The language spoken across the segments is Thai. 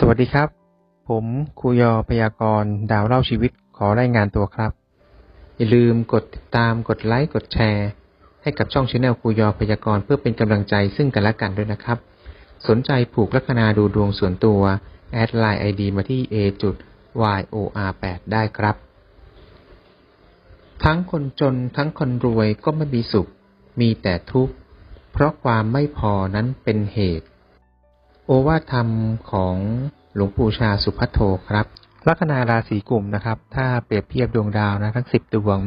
สวัสดีครับ ผมครูยอพยากรณ์ดาวเล่าชีวิตขอรายงานตัวครับ อย่าลืมกดติดตามกดไลค์กดแชร์ ให้กับช่องช anel ครูยอพยากรณ์เพื่อเป็นกำลังใจซึ่งกันและกันด้วยนะครับ สนใจผูกลัคนาดูดวงส่วนตัว แอดไลน์ ID มาที่ a จุด yor 8ได้ครับ ทั้งคนจนทั้งคนรวยก็ไม่มีสุข มีแต่ทุกข์ เพราะความไม่พอนั้นเป็นเหตุ โอวาทธรรมของหลวงปู่ชาสุพัทโทครับลัคนาราศีกลุ่มนะครับ ถ้าเปรียบเทียบดวงดาวนะทั้งสิบดวง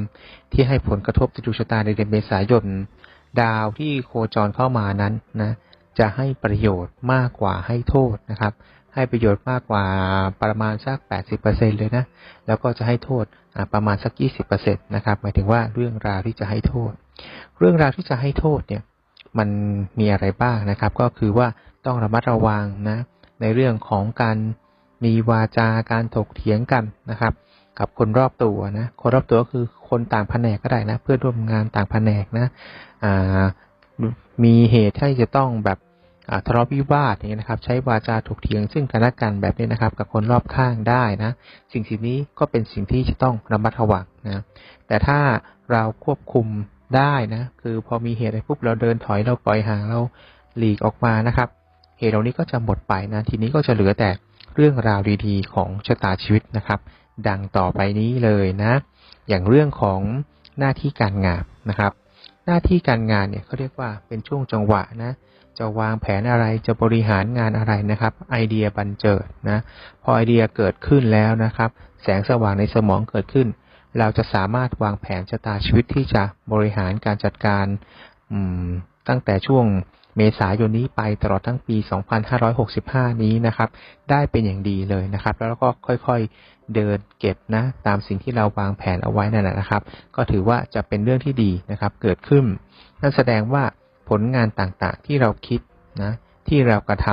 ที่ให้ผลกระทบต่อดวงชะตาในเดือนเมษายนดาวที่โคจรเข้ามานั้นนะจะให้ประโยชน์มากกว่าให้โทษนะครับ ให้ประโยชน์มากกว่าประมาณสัก 80%เลยนะ แล้วก็จะให้โทษประมาณสัก 20%นะครับ หมายถึงว่าเรื่องราวที่จะให้โทษ เรื่องราวที่จะให้โทษเนี่ย มันมีอะไรบ้างนะครับ ก็คือว่า ต้องระมัดระวังนะในเรื่องของการมีวาจาการถกเถียงกันนะครับ กับคนรอบตัวนะคนรอบตัวก็คือคนต่างแผนกก็ได้นะ เพื่อนร่วมงานต่างแผนกนะมีเหตุที่จะต้องแบบทะเลาะวิวาทอย่างเงี้นะครับ ใช้วาจาถกเถียงซึ่งกันและกันแบบนี้นะครับ กับคนรอบข้างได้นะ สิ่งสิ่งนี้ก็เป็นสิ่งที่จะต้องระมัดระวังนะแต่ถ้าเราควบคุมได้นะ คือพอมีเหตุอะไรปุ๊บเราเดินถอยเราปล่อยห่างเราหลีกออกมานะครับ เหตุเหล่านี้ก็จะหมดไปนะ ทีนี้ก็จะเหลือแต่เรื่องราวดีๆ ของชะตาชีวิตนะครับ ดังต่อไปนี้เลยนะ อย่างเรื่องของหน้าที่การงานนะครับ หน้าที่การงานเนี่ยเขาเรียกว่าเป็นช่วงจังหวะนะ จะวางแผนอะไรจะบริหารงานอะไรนะครับ ไอเดียบันเจิดนะ พอไอเดียเกิดขึ้นแล้วนะครับ แสงสว่างในสมองเกิดขึ้น เราจะสามารถวางแผนชะตาชีวิตที่จะบริหารการจัดการตั้งแต่ช่วง เมษายนนี้ไปตลอดทั้งปี 2565 นี้นะครับ ได้เป็นอย่างดีเลยนะครับ แล้วก็ค่อยๆเดินเก็บนะ ตามสิ่งที่เราวางแผนเอาไว้นั่นแหละนะครับ ก็ถือว่าจะเป็นเรื่องที่ดีนะครับ เกิดขึ้น นั่นแสดงว่าผลงานต่างๆที่เราคิดนะที่เรากระท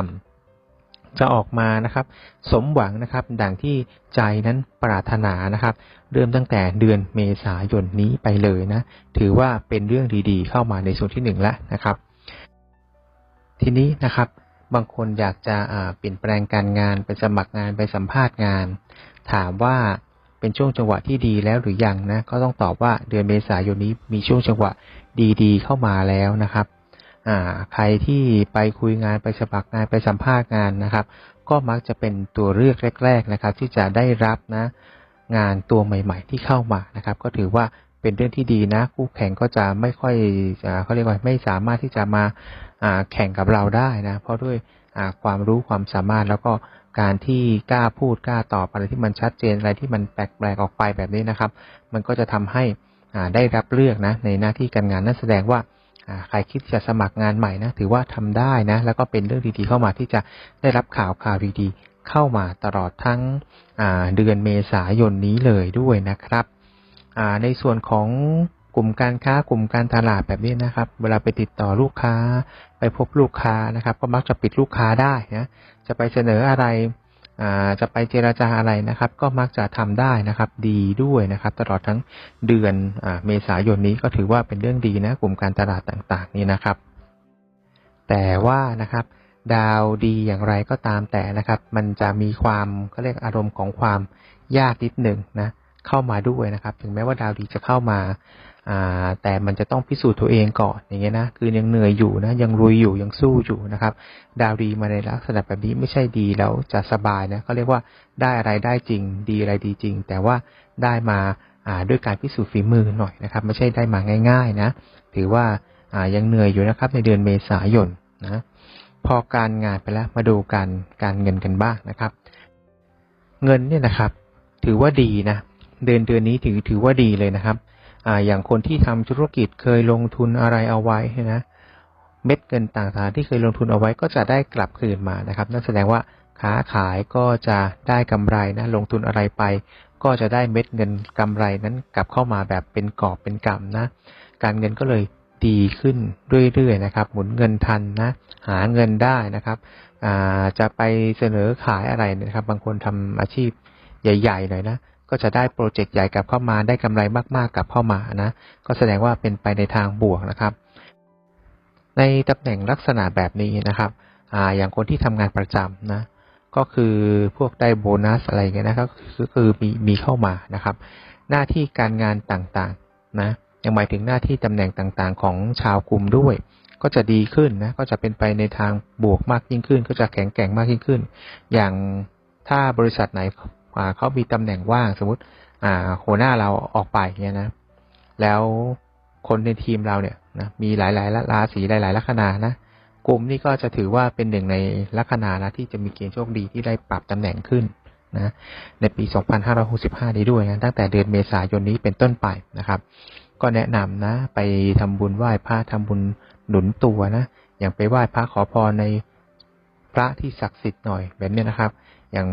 ำจะออกมานะครับ สมหวังนะครับ ดังที่ใจนั้นปรารถนานะครับ เริ่มตั้งแต่เดือนเมษายนนี้ไปเลยนะ ถือว่าเป็นเรื่องดีๆ เข้ามาในส่วนที่หนึ่งแล้วนะครับ ทีนี้นะครับ บางคนอยากจะเปลี่ยนแปลงการงานไปสมัครงานไปสัมภาษณ์งาน ถามว่าเป็นช่วงจังหวะที่ดีแล้วหรือยังนะ ก็ต้องตอบว่าเดือนเมษายนนี้มีช่วงจังหวะดีๆ เข้ามาแล้วนะครับใครที่ไปคุยงานไปสมัครงานไปสัมภาษณ์งานนะครับ ก็มักจะเป็นตัวเลือกแรก ๆนะครับ ที่จะได้รับนะงานตัวใหม่ ๆ ที่เข้ามานะครับ ก็ถือว่า เป็นเรื่องที่ดีนะ คู่แข่งก็จะไม่ค่อยอเขาเรียกว่าไม่สามารถที่จะมาแข่งกับเราได้นะ เพราะด้วยความรู้ความสามารถแล้วก็การที่กล้าพูดกล้าตอบอะไรที่มันชัดเจนอะไรที่มันแปลกๆออกไปแบบนี้นะครับ มันก็จะทำให้ได้รับเลือกนะในหน้าที่การงานนั่นแสดงว่าใครคิดจะสมัครงานใหม่นะถือว่าทำได้นะ แล้วก็เป็นเรื่องดีๆเข้ามาที่จะได้รับข่าวข่าวดีๆเข้ามาตลอดทั้งเดือนเมษายนนี้เลยด้วยนะครับ ในส่วนของกลุ่มการค้ากลุ่มการตลาดแบบนี้นะครับ เวลาไปติดต่อลูกค้า ไปพบลูกค้านะครับ ก็มักจะปิดลูกค้าได้นะจะไปเสนออะไรจะไปเจราจาอะไรนะครับ ก็มักจะทำได้นะครับ ดีด้วยนะครับ ตลอดทั้งเดือนอเมษายนนี้ก็ถือว่าเป็นเรื่องดีนะกลุ่มการตลาดต่างๆ นี่นะครับ แต่ว่านะครับ ดาวดีอย่างไรก็ตามแต่นะครับ มันจะมีความเขาเรียกอารมณ์ของความยากนิดหนึ่งนะ เข้ามาด้วยนะครับ ถึงแม้ว่าดาวดีจะเข้ามาอ่าแต่มันจะต้องพิสูจน์ตัวเองก่อนอย่างเงี้ยนะคือยังเหนื่อยอยู่นะยังลุยอยู่ยังสู้อยู่นะครับ ดาวดีมาในลักษณะแบบนี้ไม่ใช่ดีแล้วจะสบายนะเขาเรียกว่าได้อะไรได้จริง ดีอะไรดีจริง แต่ว่าได้มาอ่าด้วยการพิสูจน์ฝีมือหน่อยนะครับ ไม่ใช่ได้มาง่าย ๆ นะ ถือว่าอ่ายังเหนื่อยอยู่นะครับ ในเดือนเมษายนนะพอการงานไปแล้วมาดูการการเงินกันบ้างนะครับ เงินเนี่ยนะครับ ถือว่าดีนะ เดือนเดือนนี้ถือถือว่าดีเลยนะครับอ่าอย่างคนที่ทำธุรกิจเคยลงทุนอะไรเอาไว้นะเม็ดเงินต่างๆที่เคยลงทุนเอาไว้ก็จะได้กลับคืนมานะครับนั่นแสดงว่าค้าขายก็จะได้กำไรนะลงทุนอะไรไป ก็จะได้เม็ดเงินกำไรนั้นกลับเข้ามาแบบเป็นกอบเป็นกำนะการเงินก็เลยดีขึ้นเรื่อยๆนะครับ หมุนเงินทันนะหาเงินได้นะครับจะไปเสนอขายอะไรนะครับ บางคนทำอาชีพใหญ่ๆหน่อยนะ ก็จะได้โปรเจกต์ใหญ่กลับเข้ามาได้กำไรมากๆกลับเข้ามานะ ก็แสดงว่าเป็นไปในทางบวกนะครับ ในตำแหน่งลักษณะแบบนี้นะครับออย่างคนที่ทำงานประจำนะก็คือพวกได้โบนัสอะไรเงี้ยนะครับก็คือมีมีเข้ามานะครับ หน้าที่การงานต่างๆนะยังหมายถึงหน้าที่ตำแหน่งต่างๆ ของชาวกลุ่มด้วย ก็จะดีขึ้นนะก็จะเป็นไปในทางบวกมากยิ่งขึ้น ก็จะแข็งแกร่งมากยิ่งขึ้น อย่างถ้าบริษัทไหน เขามีตำแหน่งว่างสมมติ อ่าหัวหน้าเราออกไปเนี่ยนะ แล้วคนในทีมเราเนี่ยนะมีหลายๆราศีหลายๆลัคนานะกลุ่มนี้ก็จะถือว่าเป็นหนึ่งในลัคนานะที่จะมีเกณฑ์โชคดีที่ได้ปรับตำแหน่งขึ้นนะในปี 2565 นี้ด้วยนะตั้งแต่เดือนเมษายนนี้เป็นต้นไปนะครับ ก็แนะนำนะ ไปทำบุญไหว้พระทำบุญหนุนตัวนะ อย่างไปไหว้พระขอพรในพระที่ศักดิ์สิทธิ์หน่อยแบบนี้นะครับ อย่าง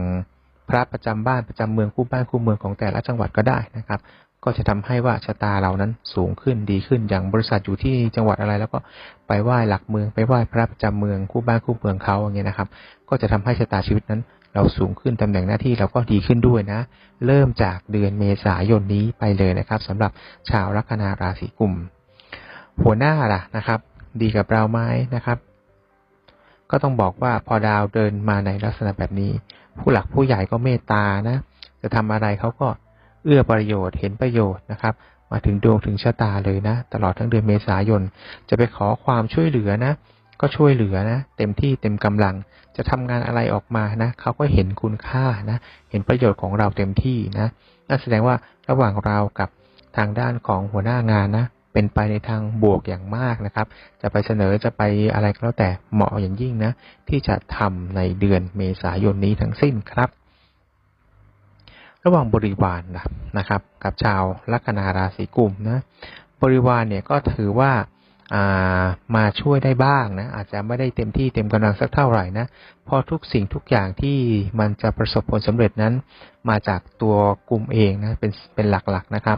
พระประจำบ้านประจำเมืองคู่บ้านคู่เมืองของแต่ละจังหวัดก็ได้นะครับ ก็จะทำให้ว่าชะตาเรานั้นสูงขึ้นดีขึ้นอย่างบริษัทอยู่ที่จังหวัดอะไร แล้วก็ไปไหว้หลักเมืองไปไหว้พระประจำเมืองคู่บ้านคู่เมืองเขาอย่างเงี้ยนะครับ ก็จะทำให้ชะตาชีวิตนั้น เราสูงขึ้นตำแหน่งหน้าที่เราก็ดีขึ้นด้วยนะ เริ่มจากเดือนเมษายนนี้ไปเลยนะครับสำหรับชาวลัคนาราศีกุมหัวหน้าล่ะนะครับ ดีกับเราไหมนะครับ ก็ต้องบอกว่าพอดาวเดินมาในลักษณะแบบนี้ ผู้หลักผู้ใหญ่ก็เมตตานะ จะทำอะไรเขาก็เอื้อประโยชน์เห็นประโยชน์นะครับ มาถึงดวงถึงชะตาเลยนะ ตลอดทั้งเดือนเมษายน จะไปขอความช่วยเหลือนะ ก็ช่วยเหลือนะ เต็มที่เต็มกำลัง จะทำงานอะไรออกมานะเขาก็เห็นคุณค่านะ เห็นประโยชน์ของเราเต็มที่นะนั่นแสดงว่าระหว่างเรากับทางด้านของหัวหน้างานนะ เป็นไปในทางบวกอย่างมากนะครับ จะไปเสนอจะไปอะไรก็แล้วแต่เหมาะอย่างยิ่งนะ ที่จะทำในเดือนเมษายนนี้ทั้งสิ้นครับ ระหว่างบริวารนะนะครับ กับชาวลัคนาราศีกุมนะบริวารเนี่ยก็ถือว่าามาช่วยได้บ้างนะอาจจะไม่ได้เต็มที่เต็มกำลังสักเท่าไหร่นะเพราะทุกสิ่งทุกอย่างที่มันจะประสบผลสำเร็จนั้น มาจากตัวกลุ่มเองนะเป็นเป็นหลักๆนะครับ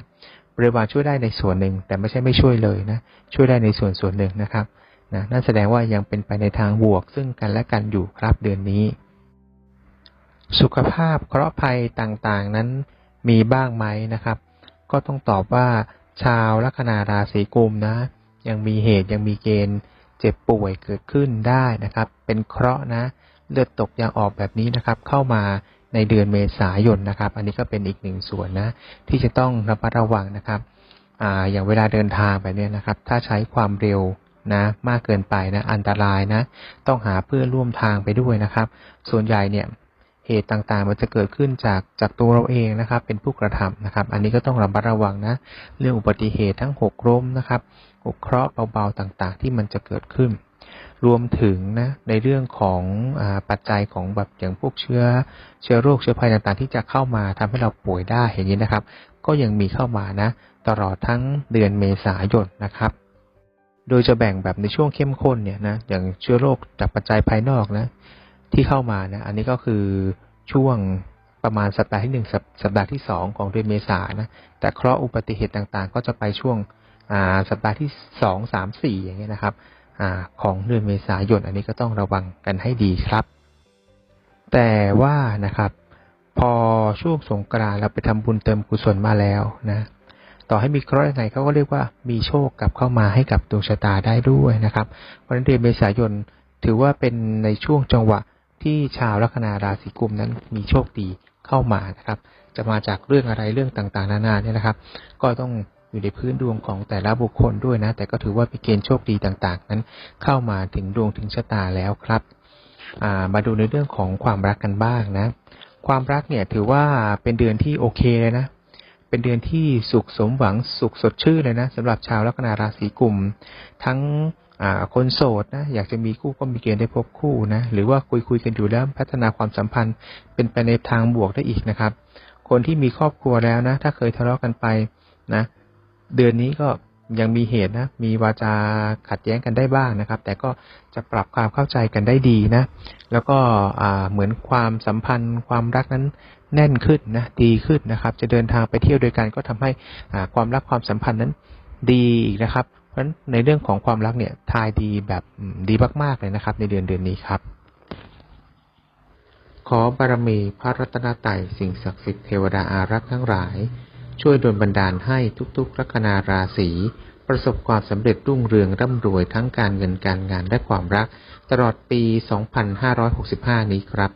บริวารช่วยได้ในส่วนหนึ่ง แต่ไม่ใช่ไม่ช่วยเลยนะ ช่วยได้ในส่วนส่วนหนึ่งนะครับนะนั่นแสดงว่ายังเป็นไปในทางบวก ซึ่งกันและกันอยู่ครับเดือนนี้ สุขภาพเคราะห์ภัยต่างๆนั้นมีบ้างไหมนะครับ ก็ต้องตอบว่าชาวลัคนาราศีกุมนะ ยังมีเหตุยังมีเกณฑ์เจ็บป่วยเกิดขึ้นได้นะครับ เป็นเคราะห์นะ เลือดตกยางออกแบบนี้นะครับ เข้ามา ในเดือนเมษายนนะครับ อันนี้ก็เป็นอีกหนึ่งส่วนนะ ที่จะต้องระมัดระวังนะครับอ่าอย่างเวลาเดินทางไปเนี่ยนะครับ ถ้าใช้ความเร็วนะ มากเกินไปนะ อันตรายนะ ต้องหาเพื่อนร่วมทางไปด้วยนะครับ ส่วนใหญ่เนี่ยเหตุต่างๆ มันจะเกิดขึ้นจากจากตัวเราเองนะครับ เป็นผู้กระทำนะครับ อันนี้ก็ต้องระมัดระวังนะ เรื่องอุบัติเหตุทั้งหกล้มนะครับหกเคราะห์เบาๆต่างๆ ที่มันจะเกิดขึ้น รวมถึงนะในเรื่องของอปัจจัยของแบบอย่างพวกเชื้อเชื้อโรคเชื้อภัยต่างๆ ที่จะเข้ามาทำให้เราป่วยได้อย่างนี้นะครับ ก็ยังมีเข้ามานะ ตลอดทั้งเดือนเมษายนนะครับ โดยจะแบ่งแบบในช่วงเข้มข้นเนี่ยนะอย่างเชื้อโรคจากปัจจัยภายนอกนะ ที่เข้ามานะอันนี้ก็คือช่วงประมาณสัปดาห์ที่หนึ่งสัปดาห์ที่สองของเดือนเมษานะแต่เคราะห์อุบัติเหตุต่างๆ ก็จะไปช่วงสัปดาห์ที่สองสามสี่อย่างเงี้ยนะครับ อของเดือนเมษายน อันนี้ก็ต้องระวังกันให้ดีครับ แต่ว่านะครับ พอช่วงสงกรานต์เราไปทำบุญเติมกุศลมาแล้วนะต่อให้มีเคราะห์ยังไงเขาก็เรียกว่ามีโชคกลับเข้ามาให้กับดวงชะตาได้ด้วยนะครับเพราะฉะนั้นเดือนเมษายนถือว่าเป็นในช่วงจังหวะที่ชาวลัคนาราศีกุมนั้นมีโชคดีเข้ามานะครับ จะมาจากเรื่องอะไรเรื่องต่างๆ นานาเนี่ยนะครับ ก็ต้อง อยู่ในพื้นดวงของแต่ละบุคคลด้วยนะ แต่ก็ถือว่าเป็นเกณฑ์โชคดีต่างๆ นั้น เข้ามาถึงดวงถึงชะตาแล้วครับมาดูในเรื่องของความรักกันบ้างนะ ความรักเนี่ยถือว่าเป็นเดือนที่โอเคเลยนะ เป็นเดือนที่สุขสมหวังสุขสดชื่นเลยนะสำหรับชาวลัคนาราศีกุม ทั้งคนโสดนะอยากจะมีคู่ก็มีเกณฑ์ได้พบคู่นะหรือว่าคุยคุยกันอยู่แล้วพัฒนาความสัมพันธ์ เป็นไปในทางบวกได้อีกนะครับ คนที่มีครอบครัวแล้วนะ ถ้าเคยทะเลาะกันไปนะ เดือนนี้ก็ยังมีเหตุนะ มีวาจาขัดแย้งกันได้บ้างนะครับ แต่ก็จะปรับความเข้าใจกันได้ดีนะ แล้วก็เหมือนความสัมพันธ์ ความรักนั้นแน่นขึ้นนะ ดีขึ้นนะครับ จะเดินทางไปเที่ยวด้วยกันก็ทำให้ความรักความสัมพันธ์นั้นดีอีกนะครับ เพราะฉะนั้นในเรื่องของความรักเนี่ยทายดีแบบดีมากๆเลยนะครับ ในเดือนเดือนนี้ครับ ขอบารมีพระรัตนตรัยสิ่งศักดิ์สิทธิ์เทวดาอารักษ์ทั้งหลาย ช่วยดลบันดาลให้ทุกๆลัคนาราศีประสบความสำเร็จรุ่งเรืองร่ำรวยทั้งการเงินการงานและความรัก ตลอดปี 2565 นี้ครับ